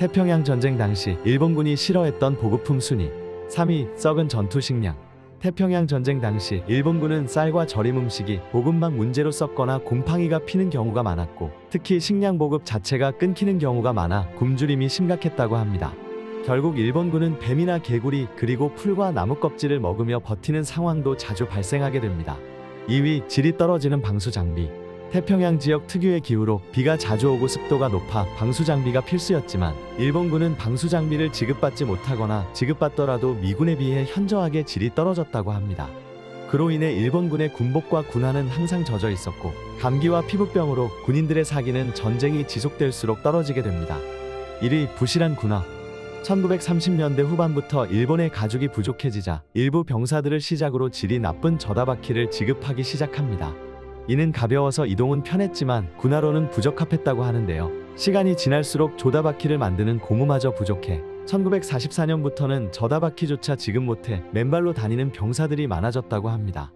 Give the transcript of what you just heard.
태평양 전쟁 당시 일본군이 싫어했던 보급품 순위 3위 썩은 전투 식량 태평양 전쟁 당시 일본군은 쌀과 절임 음식이 보급망 문제로 썩거나 곰팡이가 피는 경우가 많았고 특히 식량 보급 자체가 끊기는 경우가 많아 굶주림이 심각했다고 합니다. 결국 일본군은 뱀이나 개구리 그리고 풀과 나무 껍질을 먹으며 버티는 상황도 자주 발생하게 됩니다. 2위 질이 떨어지는 방수 장비 태평양 지역 특유의 기후로 비가 자주 오고 습도가 높아 방수 장비가 필수였지만 일본군은 방수 장비를 지급받지 못하거나 지급받더라도 미군에 비해 현저하게 질이 떨어졌다고 합니다. 그로 인해 일본군의 군복과 군화는 항상 젖어 있었고 감기와 피부병으로 군인들의 사기는 전쟁이 지속될수록 떨어지게 됩니다. 1위 부실한 군화 1930년대 후반부터 일본의 가죽이 부족해지자 일부 병사들을 시작으로 질이 나쁜 저다바퀴를 지급하기 시작합니다. 이는 가벼워서 이동은 편했지만 군화로는 부적합했다고 하는데요. 시간이 지날수록 조다바퀴를 만드는 고무마저 부족해 1944년부터는 저다바퀴조차 지급 못해 맨발로 다니는 병사들이 많아졌다고 합니다.